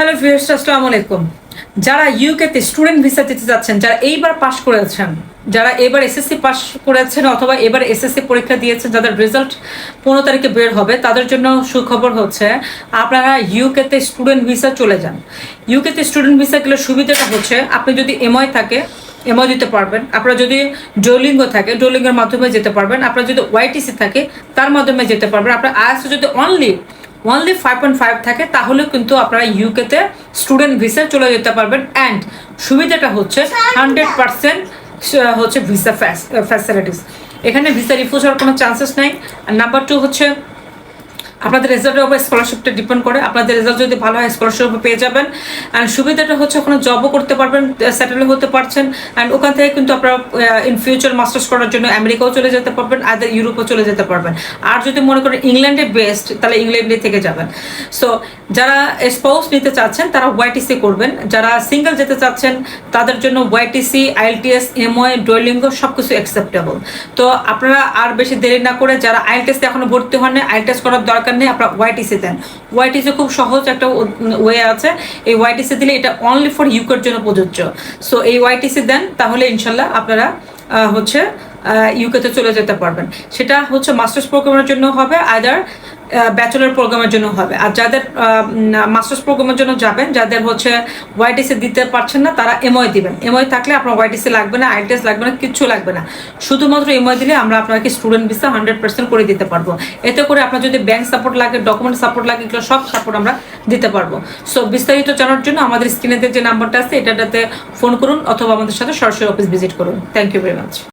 Hello viewers, আসসালামু আলাইকুম। যারা ইউকেতে স্টুডেন্ট ভিসা দিতে যাচ্ছেন, যারা এইবার পাশ করেছেন, যারা এবার এসএসসি পাস করেছেন অথবা এবার এসএসসি পরীক্ষা দিয়েছেন, যাদের রেজাল্ট পনেরো তারিখে বের হবে, তাদের জন্য সুখবর হচ্ছে, আপনারা ইউকেতে স্টুডেন্ট ভিসা চলে যান। ইউকেতে স্টুডেন্ট ভিসা গেলে সুবিধাটা হচ্ছে, আপনি যদি এমআই থাকে এমআই দিতে পারবেন। আপনারা যদি ডোলিঙ্গো থাকে ডোলিঙ্গোর মাধ্যমে যেতে পারবেন। আপনার যদি ওয়াইটিসি থাকে, তার মাধ্যমে যেতে পারবেন। আপনার আয়াসও যদি only only five point five থাকে তাহলে কিন্তু আপনারা ইউকে তে স্টুডেন্ট ভিসা চলে যেতে পারবেন। অ্যান্ড সুবিধাটা হচ্ছে হান্ড্রেড পার্সেন্ট হচ্ছে ভিসা ফ্যাসিলিটিস এখানে ভিসা রিফিউজ হওয়ার কোনো চান্সেস নাই। নাম্বার টু হচ্ছে আপনাদের রেজাল্টের উপর স্কলারশিপটা ডিপেন্ড করে। আপনাদের রেজাল্ট যদি ভালো হয় স্কলারশিপ পেয়ে যাবেন। অ্যান্ড সুবিধাটা হচ্ছে ওখানে জবও করতে পারবেন সেটেল হতে পারছেন। অ্যান্ড ওখান থেকে কিন্তু আপনারা ইন ফিউচার মাস্টার্স করার জন্য আমেরিকাও চলে যেতে পারবেন আদার ইউরোপও চলে যেতে পারবেন। আর যদি মনে করেন ইংল্যান্ডে বেস্ট তাহলে ইংল্যান্ডে থেকে যাবেন। সো যারা স্পাউস নিতে চাচ্ছেন, তারা ওয়াইটিসি করবেন। যারা সিঙ্গেল যেতে চাচ্ছেন, তাদের জন্য ওয়াইটিসি আইএলটিএস এমওয়ে ডোয়েলিঙ্গো সব কিছু অ্যাকসেপ্টেবল তো আপনারা আর বেশি দেরি না করে, যারা আইএলটিএসে এখনও ভর্তি হন আইএলটিএস করার দরকার নেই, আপনার ওয়াইটিসি দেন। ওয়াইটিসি খুব সহজ একটা ওয়ে আছে। এই ওয়াইটিসি দিলে এটা অনলি ফর ইউকের জন্য প্রযোজ্য। সো এই ওয়াইটিসি দেন, তাহলে ইনশাল্লাহ আপনারা হচ্ছে ইউকেতে চলে যেতে পারবেন। সেটা হচ্ছে মাস্টার্স প্রোগ্রামের জন্য হবে আদার ব্যাচেলর প্রোগ্রামের জন্য হবে। আর যাদের মাস্টার্স প্রোগ্রামের জন্য যাবেন, যাদের হচ্ছে ওয়াইটিসি দিতে পারছেন না, তারা এমওই দিবেন। এমওই থাকলে আপনার ওয়াইটিসি লাগবে না আইটিএস লাগবে না, কিচ্ছু লাগবে না। শুধুমাত্র এমওই দিলে আমরা আপনাকে স্টুডেন্ট ভিসা হান্ড্রেড পার্সেন্ট করে দিতে পারব। এতে করে আপনার যদি ব্যাংক সাপোর্ট লাগে ডকুমেন্ট সাপোর্ট লাগে, এগুলো সব সাপোর্ট আমরা দিতে পারব। সো বিস্তারিত জানার জন্য আমাদের স্ক্রিনেতে যে নাম্বারটা আছে এটাতে ফোন করুন অথবা আমাদের সাথে সরাসরি অফিস ভিজিট করুন। Thank you very much